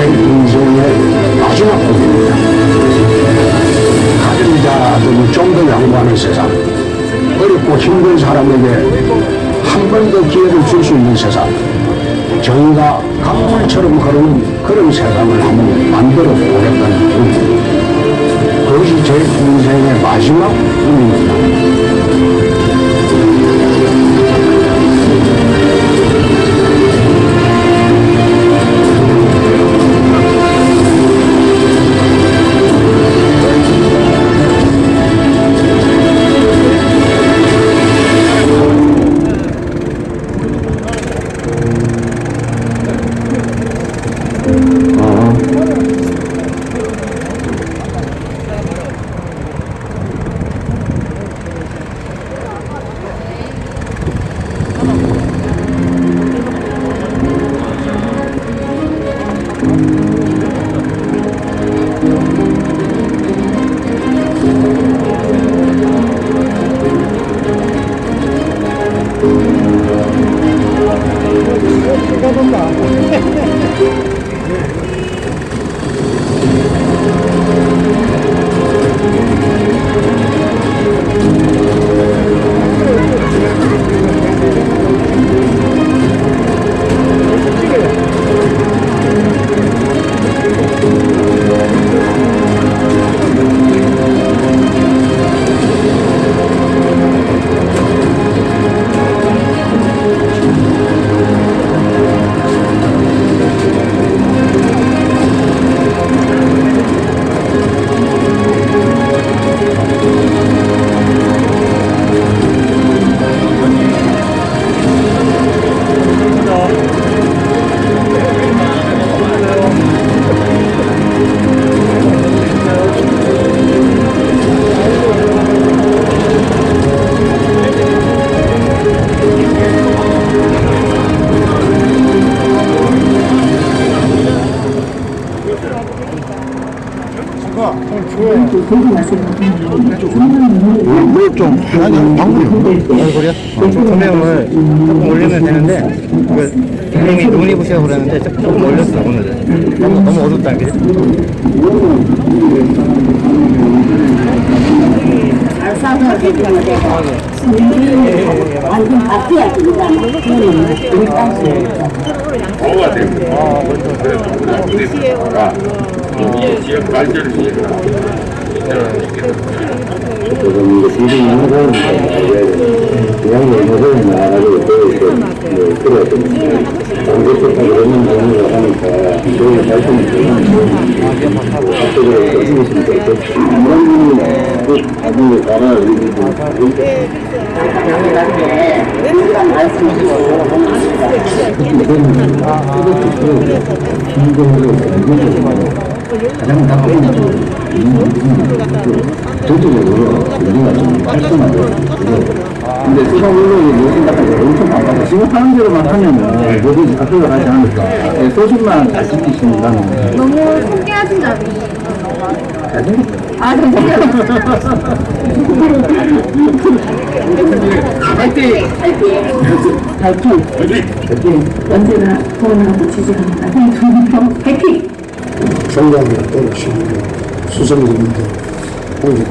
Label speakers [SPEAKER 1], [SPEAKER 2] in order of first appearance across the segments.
[SPEAKER 1] 제 인생의 마지막 곡입니다. 가정자들이 좀 더 양보하는 세상, 어렵고 힘든 사람에게 한 번 더 기회를 줄 수 있는 세상, 정의가 강물처럼 흐르는 그런 세상을 한번 만들어 보겠다는 꿈. 그것이 제 인생의 마지막 꿈입니다.
[SPEAKER 2] 좀 방법이 없나? 얼굴이요? 조명을 조금 올리면 되는데 그 선생님이 눈이 부시라고 그러는데 조- 조금 올렸어 오늘은 너무, 너무 어둡다 그지?
[SPEAKER 3] 보호가 됩니다. 그래서 우리가 이 지역 발전을 위해서
[SPEAKER 1] 그냥 연구를 또뭐 그래야 됩니다. 그런 경우를 하니까 발전이 되는 분이 그 나중에 가라
[SPEAKER 4] 시간 말씀드리고
[SPEAKER 1] 가장 나쁜 전체적으로 우리가 좀 깔끔하게 근데 수상 운동이 모든 같은 거 엄청 바빠서 지금 하는 대로만 하면은 뭐든지 합격을 하지 않을까 네, 소신만 잘 나는
[SPEAKER 5] 너무 통계하신 점이
[SPEAKER 1] 잘생겼다
[SPEAKER 5] 아 진짜요?
[SPEAKER 4] 화이팅! 화이팅!
[SPEAKER 1] 화이팅!
[SPEAKER 4] 언제나 후원하고 지지합니다. 화이팅!
[SPEAKER 1] 정답을 떨어지고 수성입니다. 오늘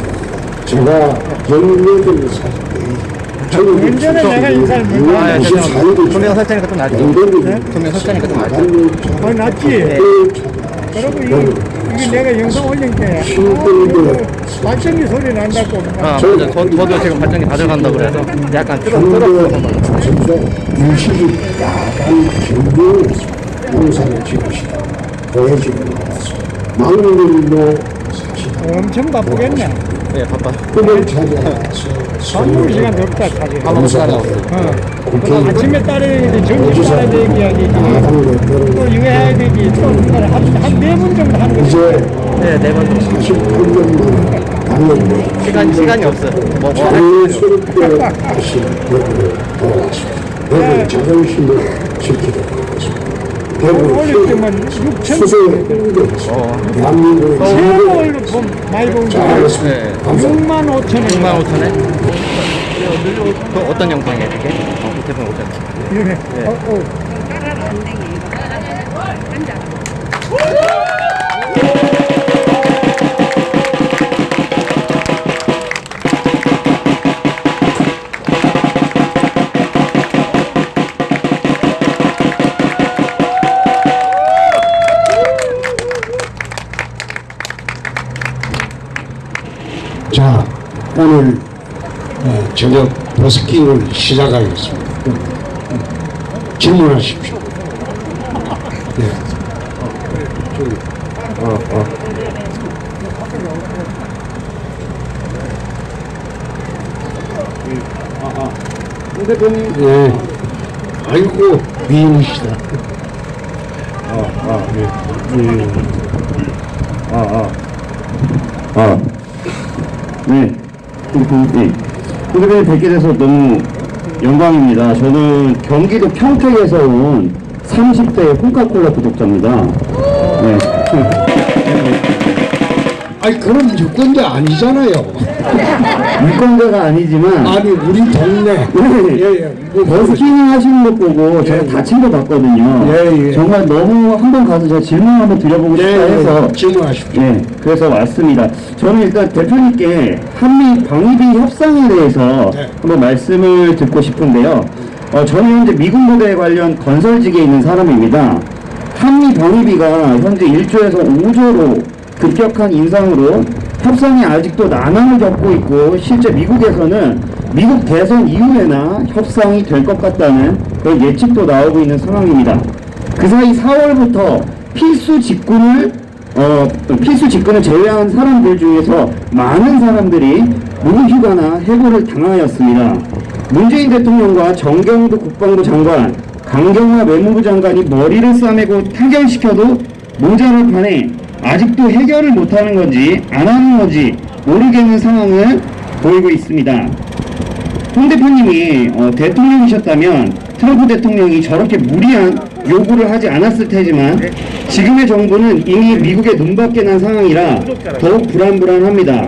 [SPEAKER 1] 제가 18살 때
[SPEAKER 2] 운전은 내가 인사를 못 아, 예, 죄송합니다. 조명
[SPEAKER 1] 94일에
[SPEAKER 2] 설정이니까 좀 낫죠? 조명 설정이니까 좀 낫죠?
[SPEAKER 6] 어, 낫지? 그리고 이거, 이거 내가 영상 올린 게 발전기 소리 난다고.
[SPEAKER 2] 아 맞아. 저, 저도 지금 발전기 가져간다고 그래서 약간 뜨겁고
[SPEAKER 1] 진짜 일식이 야간 정도 농사를 지으시다. 보여지고 나와서 막물로 사시다
[SPEAKER 6] 엄청 바쁘겠네.
[SPEAKER 2] 예 바빠.
[SPEAKER 1] 꿈을 찾아서
[SPEAKER 6] 밥 먹을 시간도 없다, 사실.
[SPEAKER 2] 밥 먹을 시간이 없어
[SPEAKER 6] 어.
[SPEAKER 1] 국회의원
[SPEAKER 6] 아침에 따라야 되지, 정신 따라야 되기 또 이거 해야 되지. 또한네 번 정도 하는 거지.
[SPEAKER 1] 이제
[SPEAKER 2] 네네번 정도
[SPEAKER 1] 48년 만에 당연히
[SPEAKER 2] 시간, 시간이 없어 뭐, 뭐
[SPEAKER 1] 자연스럽게 다시 돌아왔습니다. 대구의 자존심을 지키도록 하겠습니다. 대구
[SPEAKER 6] 때만 6천.
[SPEAKER 1] 수세에 홍대에서 대한민국의 진보를
[SPEAKER 6] 돈 많이 본 거.
[SPEAKER 2] 네.
[SPEAKER 1] 감사합니다.
[SPEAKER 6] 6만 5천 원.
[SPEAKER 2] 6만 5천에? 그 어떤 영상이에요 이게? 어, 밑에 보면 5천
[SPEAKER 6] 이렇게. 어, 어.
[SPEAKER 1] 버스킹을 시작하겠습니다. 질문하십시오. 네. 어, 어. 네. 아이고, 미인이시다. 아, 아, 네. 네. 아, 아.
[SPEAKER 5] 아, 네. 네. 후배님 뵙게 돼서 너무 영광입니다. 저는 경기도 평택에서 온 30대 홍카콜라 구독자입니다. 네.
[SPEAKER 1] 아니, 그럼 유권자 아니잖아요.
[SPEAKER 5] 유권자가 아니지만,
[SPEAKER 1] 아니, 우리 동네.
[SPEAKER 5] 네.
[SPEAKER 1] 예, 예. 뭐,
[SPEAKER 5] 버스킹 하시는 것 보고 제가
[SPEAKER 1] 예, 예.
[SPEAKER 5] 다친 거 봤거든요.
[SPEAKER 1] 예, 예.
[SPEAKER 5] 정말 너무 한번 가서 제가 질문 한번 드려보고 싶다 해서
[SPEAKER 1] 네, 질문하십시오.
[SPEAKER 5] 네, 그래서 왔습니다. 저는 일단 대표님께 한미 방위비 협상에 대해서
[SPEAKER 1] 네.
[SPEAKER 5] 한번 말씀을 듣고 싶은데요. 어, 저는 현재 미군 부대 관련 건설직에 있는 사람입니다. 한미 방위비가 현재 1조에서 5조로 급격한 인상으로 협상이 아직도 난항을 겪고 있고 실제 미국에서는 미국 대선 이후에나 협상이 될 것 같다는 그런 예측도 나오고 있는 상황입니다. 그 사이 4월부터 필수 직군을 어, 필수 직군을 제외한 사람들 중에서 많은 사람들이 무휴가나 해고를 당하였습니다. 문재인 대통령과 정경도 국방부 장관, 강경화 외무부 장관이 머리를 싸매고 타결시켜도 모자를 판에 아직도 해결을 못하는 건지 안 하는 건지 모르겠는 상황을 보이고 있습니다. 홍 대표님이 어, 대통령이셨다면 트럼프 대통령이 저렇게 무리한 요구를 하지 않았을 테지만 지금의 정부는 이미 미국의 눈밖에 난 상황이라 더욱 불안불안합니다.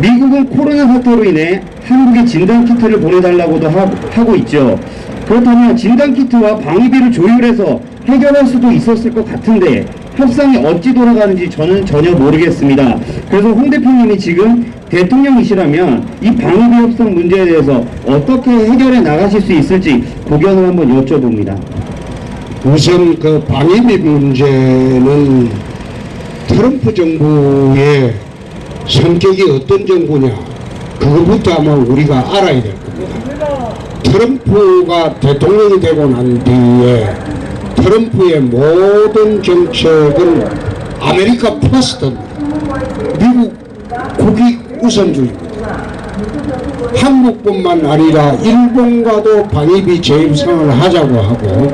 [SPEAKER 5] 미국은 코로나 사태로 인해 한국에 진단키트를 보내달라고도 하, 하고 있죠. 그렇다면 진단키트와 방위비를 조율해서 해결할 수도 있었을 것 같은데 협상이 어찌 돌아가는지 저는 전혀 모르겠습니다. 그래서 홍 대표님이 지금 대통령이시라면 이 방위비 협상 문제에 대해서 어떻게 해결해 나가실 수 있을지 고견을 한번 여쭤봅니다.
[SPEAKER 1] 우선 그 방위비 문제는 트럼프 정부의 성격이 어떤 정부냐 그것부터 아마 우리가 알아야 될 겁니다. 트럼프가 대통령이 되고 난 뒤에 트럼프의 모든 정책은 아메리카 퍼스트입니다. 미국 국익 우선주의입니다. 한국뿐만 아니라 일본과도 방위비 재협상을 하자고 하고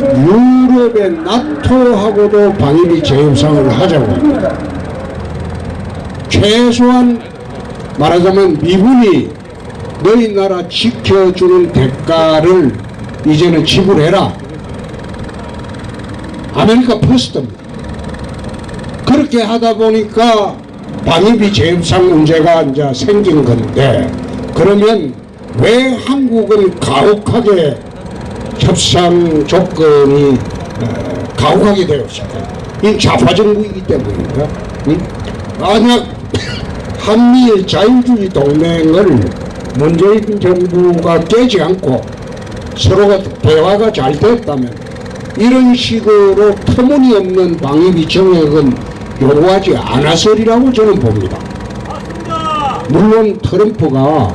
[SPEAKER 1] 유럽의 나토하고도 방위비 재협상을 하자고 합니다. 최소한 말하자면 미군이 너희 나라 지켜주는 대가를 이제는 지불해라. 아메리카 퍼스트입니다. 그렇게 하다 보니까 방위비 재협상 문제가 이제 생긴 건데 그러면 왜 한국은 가혹하게 협상 조건이 어, 가혹하게 되었을까요? 이 좌파 정부이기 때문입니다. 응? 만약 한미일 자유주의 동맹을 문재인 정부가 깨지 않고 서로가 대화가 잘 됐다면 이런 식으로 터무니없는 방위비 정액은 요구하지 않았으리라고 저는 봅니다. 물론 트럼프가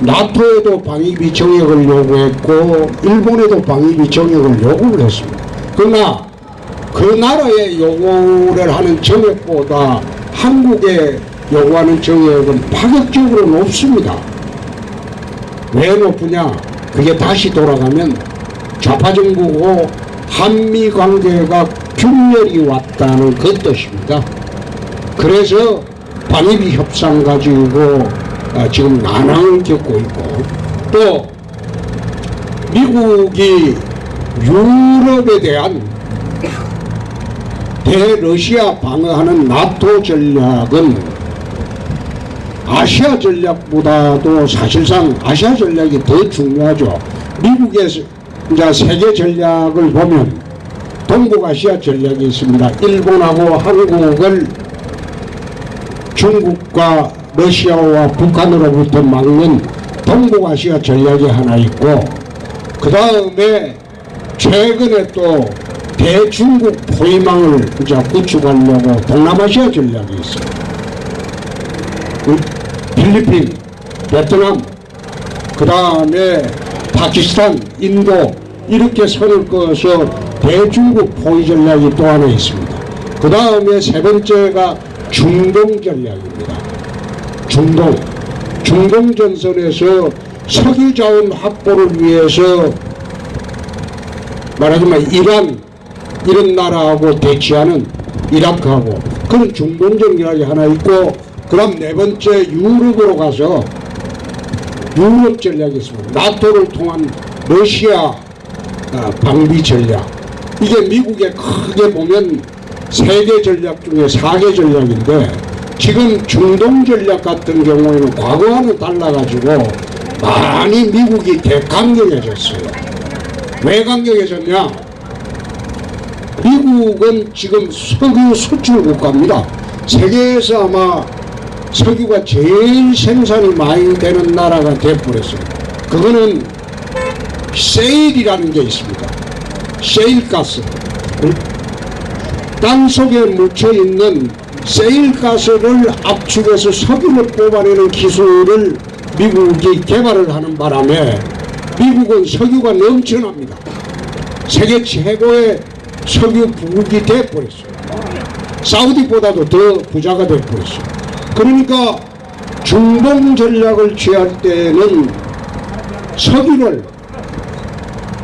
[SPEAKER 1] 나토에도 방위비 정액을 요구했고 일본에도 방위비 정액을 요구를 했습니다. 그러나 그 나라의 요구를 하는 정액보다 한국에 요구하는 정액은 파격적으로 높습니다. 왜 높으냐? 그게 다시 돌아가면 좌파 정부고 한미 관계가 균열이 왔다는 그 뜻입니다. 그래서 방위비 협상 가지고 아, 지금 난항을 겪고 있고 또 미국이 유럽에 대한 대러시아 방어하는 나토 전략은 아시아 전략보다도 사실상 아시아 전략이 더 중요하죠. 미국의 이제 세계 전략을 보면 동북아시아 전략이 있습니다. 일본하고 한국을 중국과 러시아와 북한으로부터 막는 동북아시아 전략이 하나 있고 그 다음에 최근에 또 대중국 포위망을 이제 구축하려고 동남아시아 전략이 있어요. 그 필리핀, 베트남, 그 다음에 파키스탄, 인도 이렇게 선을 그어서 대중국 포위 전략이 또 하나 있습니다. 그 다음에 세 번째가 중동 전략입니다. 중동. 중동 전선에서 석유 자원 확보를 위해서 말하자면 이란 이런 나라하고 대치하는 이라크하고 그런 중동 전략이 하나 있고 그다음 네 번째 유럽으로 가서 유럽 전략이 있습니다. 나토를 통한 러시아 아, 방비 전략. 이게 미국의 크게 보면 세계 전략 중에 4개 전략인데 지금 중동 전략 같은 경우에는 과거와는 달라가지고 많이 미국이 대강경해졌어요. 왜 강경해졌냐? 미국은 지금 석유 수출 국가입니다. 세계에서 아마 석유가 제일 생산이 많이 되는 나라가 돼버렸어요. 그거는 세일이라는 게 있습니다. 세일가스. 땅 속에 묻혀 있는 세일가스를 압축해서 석유를 뽑아내는 기술을 미국이 개발을 하는 바람에 미국은 석유가 넘쳐납니다. 세계 최고의 석유 부국이 돼버렸어요. 사우디보다도 더 부자가 돼버렸어요. 그러니까 중동 전략을 취할 때는 석유를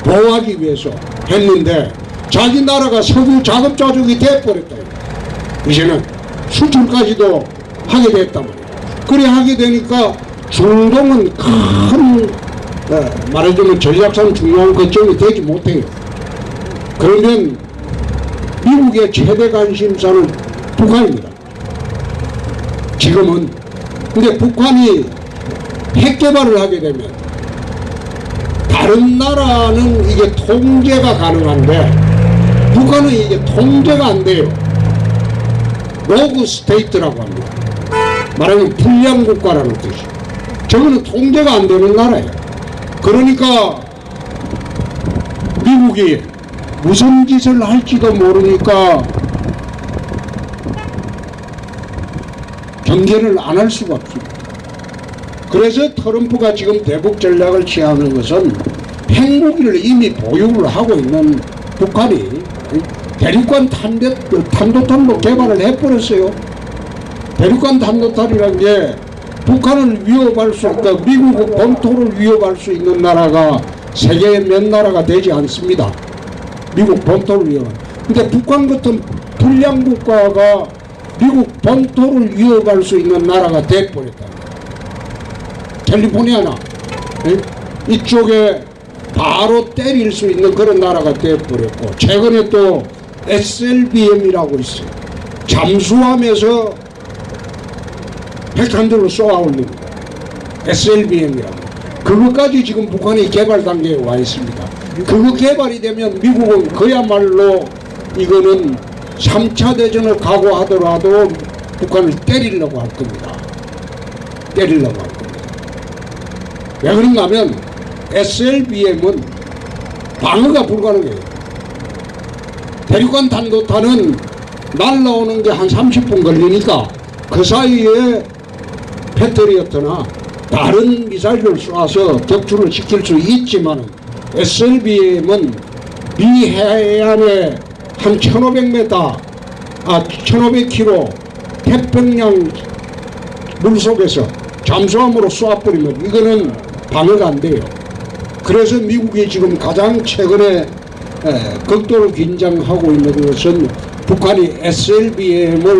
[SPEAKER 1] 보호하기 위해서 했는데 자기 나라가 석유 자급자족이 돼버렸다. 이제는 수출까지도 하게 됐단 말이에요. 그래 하게 되니까 중동은 큰 어, 말하자면 전략상 중요한 거점이 되지 못해요. 그러면 미국의 최대 관심사는 북한입니다. 지금은 근데 북한이 핵 개발을 하게 되면 다른 나라는 이게 통제가 가능한데 북한은 이게 통제가 안 돼요. 로그 스테이트라고 합니다. 말하면 불량 국가라는 뜻이. 저거는 통제가 안 되는 나라예요. 그러니까 미국이 무슨 짓을 할지도 모르니까 경계를 안 할 수가 없습니다. 그래서 트럼프가 지금 대북 전략을 취하는 것은 핵무기를 이미 보유를 하고 있는 북한이 대륙간 탄도, 탄도탄도 개발을 해버렸어요. 대륙간 탄도탄이라는 게 북한을 위협할 수, 그러니까 미국 본토를 위협할 수 있는 나라가 세계의 몇 나라가 되지 않습니다. 미국 본토를 위협. 근데 북한 같은 불량 국가가 미국 본토를 위협할 수 있는 나라가 돼버렸다. 캘리포니아나 예? 이쪽에 바로 때릴 수 있는 그런 나라가 돼버렸고 최근에 또 SLBM이라고 있어요. 잠수함에서 핵탄두를 쏘아 올립니다. SLBM이라고. 그것까지 지금 북한이 개발 단계에 와 있습니다. 그거 개발이 되면 미국은 그야말로 이거는 3차 대전을 각오하더라도 북한을 때리려고 할 겁니다. 때리려고 할 겁니다. 왜 그런가 하면 SLBM은 방어가 불가능해요. 대륙간 탄도탄은 날라오는 게 한 30분 걸리니까 그 사이에 패트리어트나 다른 미사일을 쏴서 격추를 시킬 수 있지만 SLBM은 미 해안에 한 1500m, 아 1500km 태평양 물속에서 잠수함으로 쏘아버리면 이거는 방어가 안 돼요. 그래서 미국이 지금 가장 최근에 에, 극도로 긴장하고 있는 것은 북한이 SLBM을